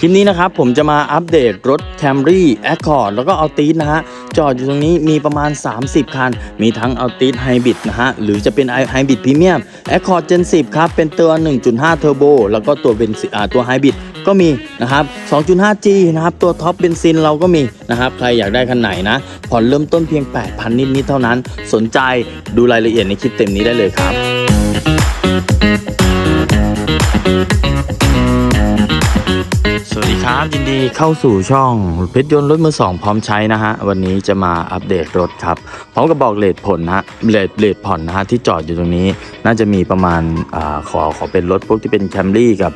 คลิปนี้นะครับผมจะมาอัปเดตรถ Camry Accord แล้วก็ Altis นะฮะ จอดอยู่ตรงนี้มีประมาณ 30 คัน มีทั้ง Altis Hybrid นะฮะ หรือจะเป็น Hybrid Premium Accord Gen 10 ครับ เป็นตัว 1.5 Turbo แล้วก็ตัวเป็นอ่าตัว Hybrid ก็มีนะครับ 2.5G นะครับ ตัวท็อปเบนซินเราก็มีนะครับ ใครอยากได้คันไหนนะ ผ่อนเริ่มต้นเพียง 8,000 นิดๆเท่านั้น สนใจดูรายละเอียดในคลิปเต็มนี้ได้เลยครับ ดีครับยินดีเข้าสู่ช่องเพชรยนต์รถมือสองพร้อมใช้นะฮะ วันนี้จะมาอัปเดตรถครับพร้อมกับบอกเลทผลนะฮะเลทเลทผ่อนนะฮะที่จอดอยู่ตรงนี้ น่าจะมีประมาณอาขอขอเป็นรถพวกที่เป็นแคมรี่กับ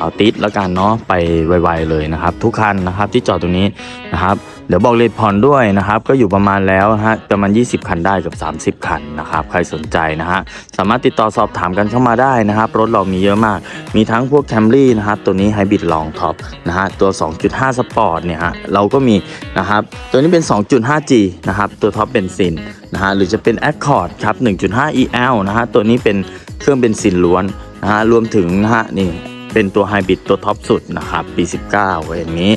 เอาติสแล้วกันเนาะไปไวๆเลยนะครับ ทุกคันนะครับที่จอดตรงนี้นะครับ เดี๋ยวบอกเลทผ่อนด้วยนะครับ ก็อยู่ประมาณแล้วนะฮะประมาณ 20 คันได้กับ 30 คันนะครับ ใครสนใจนะฮะสามารถติดต่อสอบถามกันเข้ามาได้นะครับ รถเรามีเยอะมาก มีทั้งพวกแคมรี่นะครับ ตัวนี้ไฮบริดลองท็อปนะฮะตัว 2.5 สปอร์ตเนี่ยฮะเราก็มีนะครับ ตัวนี้เป็น 2.5G นะครับ ตัวท็อปเบนซินนะฮะหรือจะเป็น Accord ครับ 1.5 EL นะฮะตัวนี้เป็นเครื่องเบนซินล้วนนะฮะรวมถึงนะฮะนี่ เป็นตัวไฮบริดตัวท็อปสุดนะครับปี 19อย่างนี้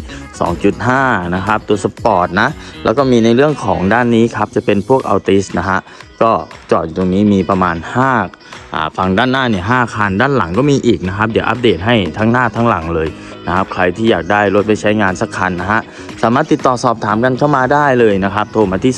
2.5 นะครับ ตัวสปอร์ตนะ แล้วก็มีในเรื่องของด้านนี้ครับ จะเป็นพวกอัลติสนะฮะ ก็จอดอยู่ตรงนี้มีประมาณ5อ่าฝั่งด้านหน้าเนี่ย5คัน ด้านหลังก็มีอีกนะครับ เดี๋ยวอัปเดตให้ทั้งหน้าทั้งหลังเลยนะครับ ใครที่อยากได้รถไปใช้งานสักคันนะฮะ สามารถติดต่อสอบถามกันเข้ามาได้เลยนะครับ โทรมาที่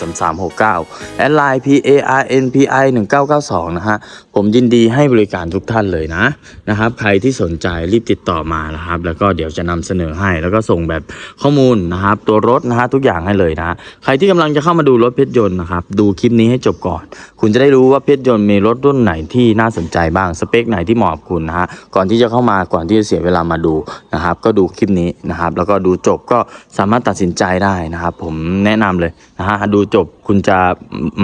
0825713369 แอดไลน์ PARNPI 1992 นะฮะ ผมยินดีให้บริการทุกท่านเลยนะนะครับ ใครที่สนใจรีบติดต่อมานะครับ แล้วก็เดี๋ยวจะนำเสนอให้ แล้วก็ส่งแบบข้อมูลนะครับ ตัวรถนะฮะทุกอย่างให้เลยนะ ใครที่กำลังจะเข้ามาดูรถเพชรยนต์นะครับ ดูคลิปนี้ให้จบก่อน คุณจะได้รู้ว่าเพชรยนต์มีรถรุ่นไหนที่น่าสนใจบ้าง สเปคไหนที่เหมาะกับคุณนะฮะ ก่อนที่จะเข้ามา ก่อนที่จะเสียเวลามาดูนะครับ ก็ดูคลิปนี้นะครับ แล้วก็ดูจบก็สามารถตัดสินใจได้นะครับ ผมแนะนำเลยนะฮะดูจบ คุณจะ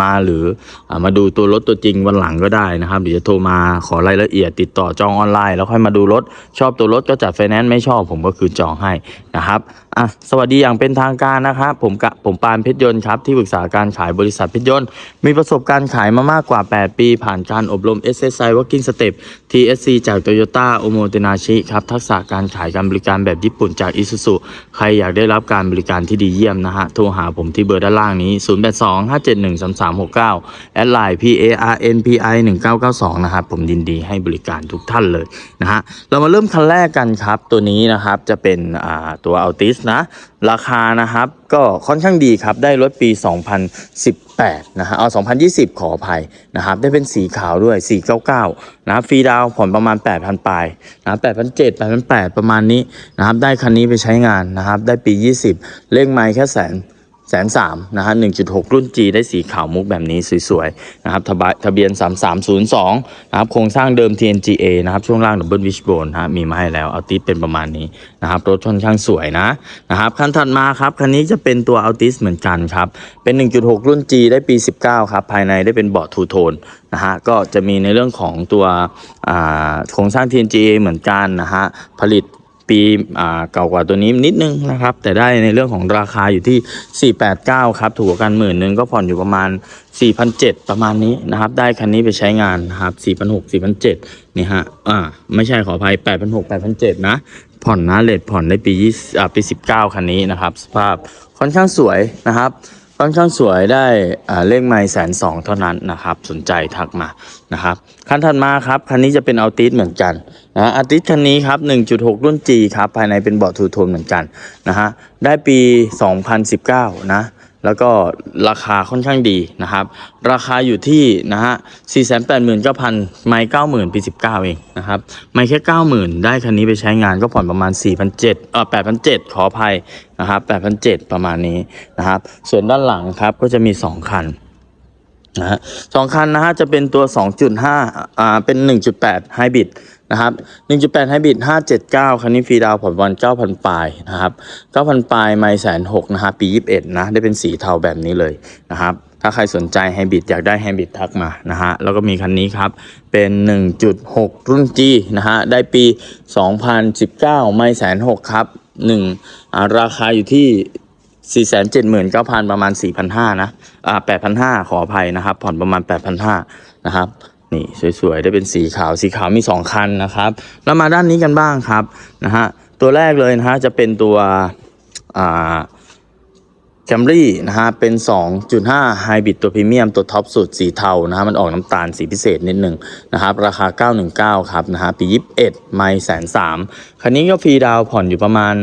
มาหรืออมาดูตัวรถตัวจริงวันหลังก็ได้นะครับเดี๋ยวจะโทรมาขอรายละเอียดติดต่อจองออนไลน์แล้วค่อยมาดูรถ ชอบตัวรถก็จัดไฟแนนซ์ไม่ชอบผมก็คือจองให้นะครับอะสวัสดีอย่างเป็นทางการนะครับผมกะผมปานเพชรยนต์ครับที่ปรึกษาการขายบริษัทเพชรยนต์ มีประสบการณ์ขายมามากกว่า 8 ปี ผ่านการอบรม SSI Working Step TSC จาก Toyota o m o t e n a s h i ครับทักษะการขายการบริการแบบญี่ปุ่นจาก Isuzu ใครอยากได้รับการบริการที่ดีเยี่ยมนะฮะโทรหาผมที่เบอร์ด้านล่างนี้02-571-3369 แอดไลน์ PARNPI 1992 นะครับ ผมยินดีให้บริการทุกท่านเลยนะฮะ เรามาเริ่มคันแรกกันครับ ตัวนี้นะครับจะเป็นตัว Altis นะ ราคานะครับก็ค่อนข้างดีครับ ได้รถปี 2018 นะฮะ เอา 2020 ขออภัยนะครับ ได้เป็นสีขาวด้วย 499 นะครับ ฟรีดาวผ่อนประมาณ 8,000 ปลายนะ8,700 8,800ประมาณนี้นะครับ ได้คันนี้ไปใช้งานนะครับ ได้ปี 20เลขไมล์แค่แสน แสนสามนะฮะ1.6รุ่น G ได้สีขาวมุกแบบนี้สวยๆนะครับทะบะทะเบียน 3302นะครับโครงสร้างเดิม TNGA นะครับช่วงล่าง Double Wishbone นะฮะมีมาให้แล้วเอาติสเป็นประมาณนี้นะครับรถค่อนข้างสวยนะนะครับคันถัดมาครับคันนี้จะเป็นตัวเอัลติสเหมือนกันครับ เป็น 1.6 รุ่น G ได้ปี 19 ครับ ภายในได้เป็นเบาะทูโทนนะฮะก็จะมีในเรื่องของตัวอ่าโครงสร้าง TNGA เหมือนกันนะฮะผลิต ปีเก่ากว่าตัวนี้นิดนึงนะครับ แต่ได้ในเรื่องของราคาอยู่ที่ 489 ครับ ถูกกันหมื่นหนึ่งก็ผ่อนอยู่ประมาณ 4,700 ประมาณนี้นะครับ ได้คันนี้ไปใช้งานนะครับ 4,600 4,700นี่ฮะอ่าไม่ใช่ขออภัย 8,600 8,700 นะ ผ่อนนะเลทผ่อนได้ปี20อ่าปี 19 คันนี้นะครับ สภาพค่อนข้างสวยนะครับ ค่อนข้างสวยได้เลขไม้แสนสองเท่านั้นนะครับ สนใจทักมานะครับคันถัดมาครับคันนี้จะเป็นอัลติสเหมือนกันนะอัลติสคันนี้ครับ 1.6 รุ่น G ครับ ภายในเป็นเบาะทูโทนเหมือนกันนะฮะได้ปี 2019 นะ แล้วก็ราคาค่อนข้างดีนะครับ ราคาอยู่ที่นะฮะ489,000ไม่90,000ปี19เองนะครับ ไม่แค่90,000ได้คันนี้ไปใช้งานก็ผ่อนประมาณ4,700เอ่อ8,700ขออภัยนะครับ8,700ประมาณนี้นะครับ ส่วนด้านหลังครับก็จะมี2คัน นะฮะสองคันนะฮะจะเป็นตัว 2.5 อ่า เป็น 1.8ไฮบริดนะครับ 1.8ไฮบริด579 คันนี้ฟรีดาวผ่อนวัน 9,000 ปลายนะครับ 9,000 ปลายไม่แสนหกนะฮะปี 21 นะ ได้เป็นสีเทาแบบนี้เลยนะครับ ถ้าใครสนใจไฮบริดอยากได้ไฮบริดทักมานะฮะ แล้วก็มีคันนี้ครับ เป็น 1.6 รุ่น G นะฮะ ได้ปี 2019 ไม่แสนหกครับ1อ่าราคาอยู่ที่ สี่แสนเจ็ดหมื่นเก้าพันประมาณสี่พันะ อ่าแปดพันห้าขออภัยนะครับ ผ่อนประมาณแปดพันะครับ นี่สวยๆ ได้เป็นสีขาว สีขาวมี 2 คันนะครับ แล้วมาด้านนี้กันบ้างครับ นะฮะ ตัวแรกเลยนะฮะ จะเป็นตัว อ่าแคมรี่นะฮะเป็น 2.5 ไฮบริดตัวพรีเมียมตัวท็อปสุดสีเทานะฮะมันออกน้ำตาลสีพิเศษนิดหนึ่งนะครับ ราคา 919 ครับนะฮะปี 21 ไม่แสนสามคันนี้ก็ฟรีดาวผ่อนอยู่ประมาณ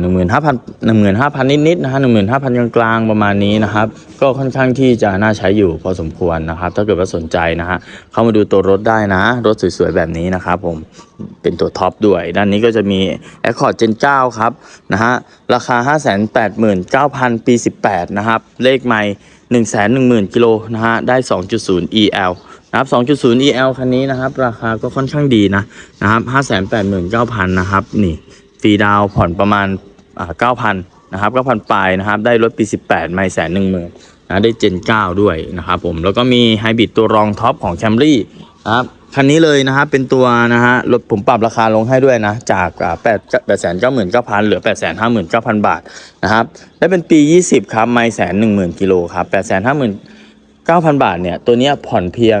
หนึ่งหมื่นห้าพันหนึ่งหมื่นห้าพันนิดๆนะฮะหนึ่งหมื่นห้าพันกลางๆประมาณนี้นะครับ ก็ค่อนข้างที่จะน่าใช้อยู่พอสมควรนะครับ ถ้าเกิดว่าสนใจนะฮะเข้ามาดูตัวรถได้นะ รถสวยๆแบบนี้นะครับผมเป็นตัวท็อปด้วย ด้านนี้ก็จะมี Accord Gen 9 ครับนะฮะราคา 589,000 ปี 18 นะครับ เลขไม่ 110,000กิโลนะฮะได้ 2.0 EL นะครับ2.0 EL คันนี้นะครับ ราคาก็ค่อนข้างดีนะนะครับ589,000 นะครับนี่ ฟรีดาวผ่อนประมาณอ่า9,000นะครับ9,000ปลายนะครับ ได้รถปี 18 ไม่แสนหนึ่งหมื่นนะได้ Gen 9ด้วยนะครับผมแล้วก็มีไฮบริดตัวรองท็อปของ Camry นะครับคันนี้เลยนะครับเป็นตัวนะฮะรถผมปรับราคาลงให้ด้วยนะ จากแปดแปดแสนเก้าหมื่นเก้าพันเหลือแปดแสนห้าหมื่นเก้าพันบาทนะครับได้เป็นปี 20 ครับไม่แสนหนึ่งหมื่นกิโลครับแปดแสนห้าหมื่น เก้าพันบาทเนี่ยตัวนี้ผ่อนเพียง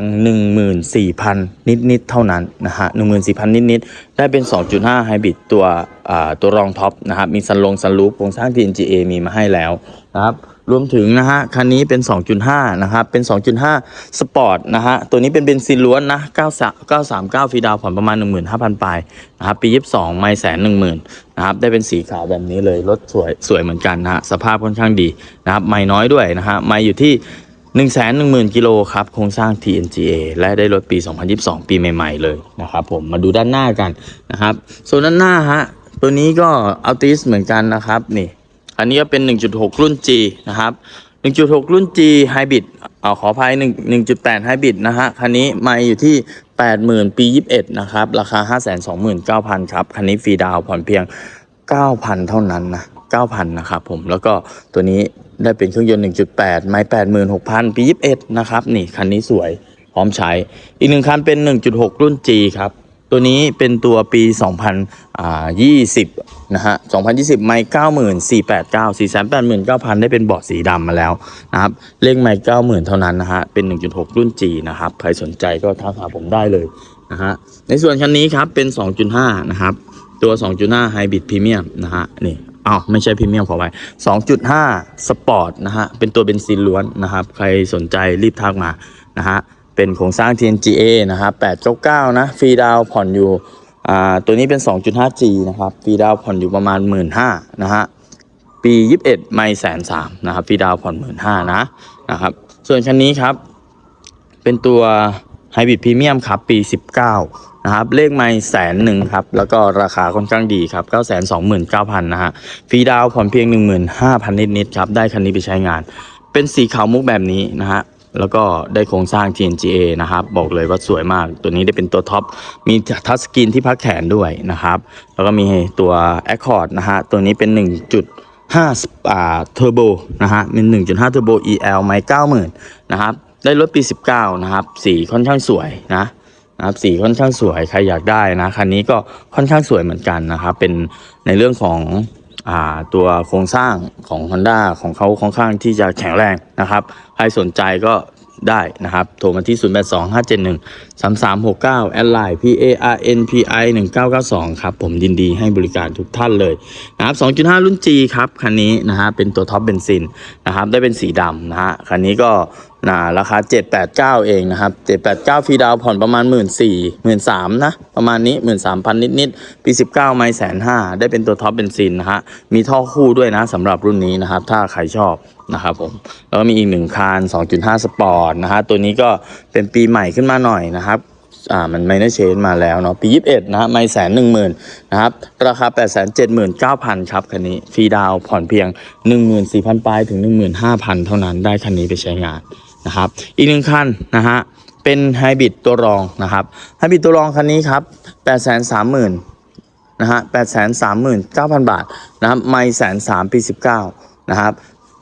14,000 นิด ๆ เท่านั้นนะฮะ14,000 นิด ๆ ได้เป็น 2.5 ไฮบริดตัวอ่าตัวรองท็อปนะครับมีซันลงซันลูปโครงสร้าง TNGA มีมาให้แล้วนะครับรวมถึงนะฮะคันนี้เป็น 2.5 นะครับเป็น 2.5 สปอร์ตนะฮะตัวนี้เป็นเบนซินล้วนนะ939ฟีดาวผ่อนประมาณ 15,000 ปลายนะครับปี 22 ไม่แสนหนึ่งหมื่นนะครับได้เป็นสีขาวแบบนี้เลยรถสวยสวยเหมือนกันนะฮะสภาพค่อนข้างดีนะครับไม่น้อยด้วยนะฮะไม่อยู่ที่ 1 1 0 0 0 0 กิโลครับ โครงสร้าง TNGA และได้รถปี 2022 ปีใหม่ๆเลยนะครับผมมาดูด้านหน้ากันนะครับส่วนด้านหน้าฮะ ตัวนี้ก็อัลติสเหมือนกันนะครับนี่ อันนี้ก็เป็น 1.6 รุ่น G นะครับ 1.6 รุ่น G Hybrid เอาขออภัย1 1.8 Hybrid นะฮะ คันนี้ม่อยู่ที่ 80,000 ปี 21 นะครับ ราคา 529,000 ครับ คันนี้ฟรีดาวผ่อนเพียง 9,000 เท่านั้นนะ9,000 นะครับผมแล้วก็ตัวนี้ ได้เป็นเครื่องยนต์ 1.8 ไม่86,000 ปี 21 นะครับ นี่คันนี้สวยพร้อมใช้ อีกหนึ่งคันเป็น 1.6 รุ่น G ครับ ตัวนี้เป็นตัวปี 2020 นะฮะ 2020 ไม่9489 489,000 ได้เป็นเบาะสีดำมาแล้วนะครับ เลขไม่90,000 เท่านั้นนะฮะ เป็น 1.6 รุ่น G นะครับ ใครสนใจก็ทักหาผมได้เลยนะฮะ ในส่วนคันนี้ครับเป็น 2.5 นะครับ ตัว 2.5 Hybrid Premium นะฮะ นี่ อ้าวไม่ใช่พรีเมียมขอไป2.5สปอร์ตนะฮะ เป็นตัวเบนซินล้วนนะครับ ใครสนใจรีบทักมานะฮะ เป็นโครงสร้าง TNGA นะครับ899นะ ฟรีดาวผ่อนอยู่ อ่า ตัวนี้เป็น 2.5G นะครับ ฟรีดาวผ่อนอยู่ประมาณ 1 5ื่นนะฮะ ปี 21 ไม่แสนสามนะครับ ฟรีดาวผ่อน 1 5ื่นนะ นะครับ ส่วนคันนี้ครับ เป็นตัว ไฮบริดพรีเมียมครับปี 19 นะครับ เลขไม่แสนหนึ่งครับ แล้วก็ราคาค่อนข้างดีครับ 9 2 9 0 0 0 นะฮะฟรีดาวน์ผ่อนเพียง 15,000 นิดๆครับ ได้คันนี้ไปใช้งาน เป็นสีขาวมุกแบบนี้นะฮะแล้วก็ได้โครงสร้าง TNGA นะครับ บอกเลยว่าสวยมาก ตัวนี้ได้เป็นตัวท็อป มีทัชสกรีนที่พักแขนด้วยนะครับ แล้วก็มีตัว Accord นะฮะ ตัวนี้เป็น 1.5อ่าเทอร์โบนะฮะเป็น1.5เทอร์โบ EL ไม่90,000 นะครับ ได้รถปี 19 นะครับ สีค่อนข้างสวยนะนะครับสีค่อนข้างสวยใครอยากได้นะคันนี้ก็ค่อนข้างสวยเหมือนกันนะครับ เป็นในเรื่องของอตัวโครงสร้างของ Honda ของเขาค่อนข้างที่จะแข็งแรงนะครับ ใครสนใจก็ได้นะครับ โทรมาที่ 0 8 2 5 7 1 3 3 6 9 แอดไลน์ P A R N P I 1992 ครับ ผมยินดีให้บริการทุกท่านเลยนะครับ 2.5 รุ่น G ครับ คันนี้นะฮะเป็นตัวท็อปเบนซินนะครับ ได้เป็นสีดำนะฮะคันนี้ก็ นะราคา 789 เองนะครับ 789 ฟรีดาวผ่อนประมาณ 1 4 0 0 0 1 3 0 0นะ ประมาณนี้ 13,000 นิดๆปี 19 ไม่แสนห้าได้เป็นตัวท็อปเบนซินนะฮะ มีท่อคู่ด้วยนะสำหรับรุ่นนี้นะครับ ถ้าใครชอบนะครับผม แล้วก็มีอีกหนึ่งคัน2.5 สปอร์ตนะฮะ ตัวนี้ก็เป็นปีใหม่ขึ้นมาหน่อยนะครับอ่ามันไม่ได้เชนมาแล้วเนาะปี21นะฮะไม่แสนหนึ่งหมื่นนะครับ ราคา 8 7 9 0 0 0 ครับ คันนี้ ฟรีดาวผ่อนเพียง 14,000ปลายถึง 15,000 เท่านั้นได้คันนี้ไปใช้งาน นะครับอีกหนึ่งคันนะฮะเป็นไฮบริดตัวรองนะครับไฮบริดตัวรองคันนี้ครับ830,000นะฮะ839,000บาทนะครับไม่แสนสามปี19นะครับ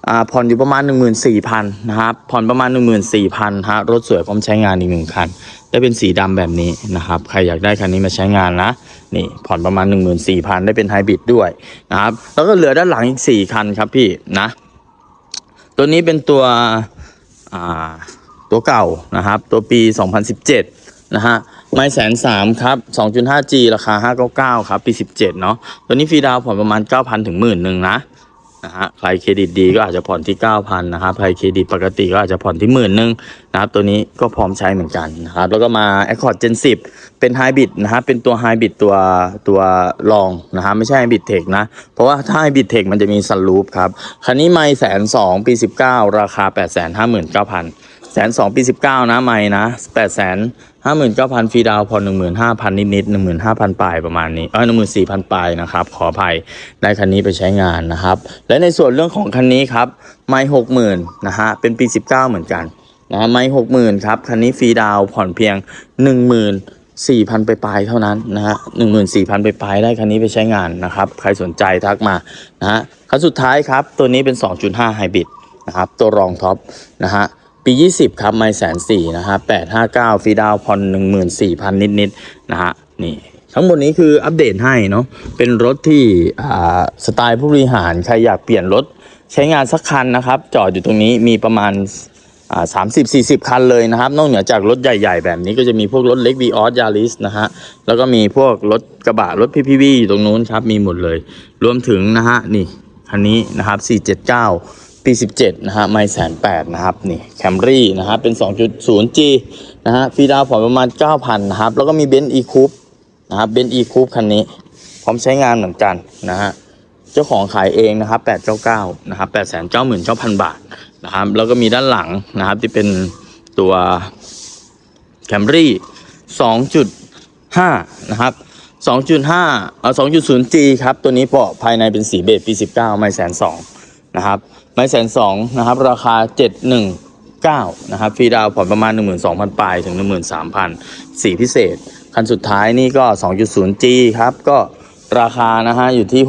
อ่าผ่อนอยู่ประมาณ 14,000นะครับผ่อนประมาณ 14,000ฮะรถสวยพร้อมใช้งานอีกหนึ่งคัน ได้เป็นสีดำแบบนี้นะครับ ใครอยากได้คันนี้มาใช้งานนะนี่ผ่อนประมาณ 14,000 ได้เป็นไฮบริดด้วยนะครับแล้วก็เหลือด้านหลังอีก 4 คันครับพี่นะ ตัวนี้เป็นตัว ตัวเก่านะครับ ตัวปี 2017 นะฮะไม่แสนสามครับ 2.5G ราคา 599 ครับ ปี 17 เนาะตัวนี้ฟรีดาวน์ผ่อนประมาณ 9,000 ถึงหมื่นหนึ่งนะ นะฮะใครเครดิตดีก็อาจจะผ่อนที่ 9,000นะครับใครเครดิตปกติก็อาจจะผ่อนที่หมื่นนึงนะครับตัวนี้ก็พร้อมใช้เหมือนกันนะครับแล้วก็มา Accord Gen 10 เป็นไฮบริดนะฮะเป็นตัวไฮบริดตัวตัวรองนะฮะไม่ใช่ไฮบริดเทคนะ เพราะว่าถ้าไฮบริดเทคมันจะมีซันลูปครับคันนี้ไม่แสนสองปี 19 ราคา 8 5 9 0 0 0 แสนสองปีสิบเก้านะไม่นะแปดแสนห้าหมื่นเก้าพันฟรีดาวพอหนึ่งหมื่นห้าพันนิดนิดหนึ่งหมื่นห้าพันปลายประมาณนี้เออหนึ่งหมื่นสี่พันปลายนะครับขออภัยได้คันนี้ไปใช้งานนะครับ และในส่วนเรื่องของคันนี้ครับไม่หกหมื่นนะฮะเป็นปีสิบเก้าเหมือนกันนะฮะไม่หกหมื่นครับคันนี้ฟรีดาวผ่อนเพียงหนึ่งหมื่นสี่พันไปปลายเท่านั้นนะฮะหนึ่งหมื่นสี่พันไปปลายได้คันนี้ไปใช้งานนะครับ ใครสนใจทักมานะฮะคันสุดท้ายครับตัวนี้เป็น2.5ไฮบริดนะครับตัวรองท็อปนะฮะ ปี 20 ครับ ไม่แสนสี่นะฮะ859ฟรีดาวน์ผ่อน14,000นิดๆนะฮะนี่ทั้งหมดนี้คืออัปเดตให้เนาะเป็นรถที่อ่าสไตล์ผู้บริหารใครอยากเปลี่ยนรถใช้งานสักคันนะครับ จอดอยู่ตรงนี้มีประมาณอ่า30 40คันเลยนะครับ นอกเหนือจากรถใหญ่ๆ แบบนี้ก็จะมีพวกรถเล็ก v ีออสยาริสนะฮะ แล้วก็มีพวกรถกระบะรถพีพีวีอยู่ตรงนู้นครับ มีหมดเลย รวมถึงนะฮะ นี่ คันนี้นะครับ479 ปี 17 นะฮะ ไม่แสนแปดนะครับ นี่แคมรี่นะฮะ เป็น 2.0G นะฮะ ฟรีดาวผ่อนประมาณ 9,000 นะครับ แล้วก็มีเบนซ์อีคูปนะครับ เบนซ์อีคูปคันนี้ พร้อมใช้งานเหมือนกันนะฮะ เจ้าของขายเองนะครับ 899 นะครับ 899,000 บาทนะครับ แล้วก็มีด้านหลังนะครับ ที่เป็นตัวแคมรี่ 2.5 นะครับ2.5เอา 2.0G ครับ ตัวนี้เบาะภายในเป็นสีเบจปี 19 ไม่แสนสองนะครับ ไม่แสนสองนะครับ ราคา 719นะครับฟรีดาวผ่อนประมาณ 12,000 ปลายถึง 13,000สีพิเศษ คันสุดท้ายนี่ก็ 2.0G ครับ ก็ราคานะฮะอยู่ที่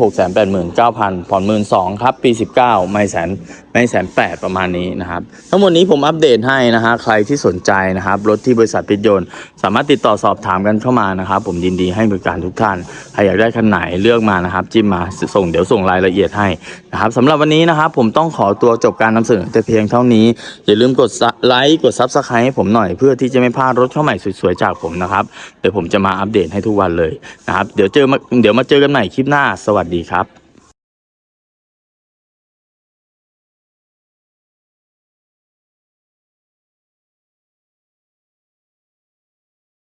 689,000 ผ่อน 12,000ครับ ปี 19 ไม่แสน ไม่แสนแปดประมาณนี้นะครับ ทั้งหมดนี้ผมอัปเดตให้นะฮะใครที่สนใจนะครับ รถที่บริษัทพิทยนต์สามารถติดต่อสอบถามกันเข้ามานะครับ ผมยินดีให้บริการทุกท่านใครอยากได้คันไหนเลือกมานะครับ จิ้มมาส่งเดี๋ยวส่งรายละเอียดให้นะครับสำหรับวันนี้นะครับ ผมต้องขอตัวจบการนำเสนอแต่เพียงเท่านี้ อย่าลืมกดไลค์กดซับสไครต์ให้ผมหน่อยเพื่อที่จะไม่พลาดรถเข้าใหม่สวยๆจากผมนะครับเดี๋ยวผมจะมาอัปเดตให้ทุกวันเลยนะครับเดี๋ยวเจอมาเดี๋ยวมาเจอกันใหม่คลิปหน้า สวัสดีครับ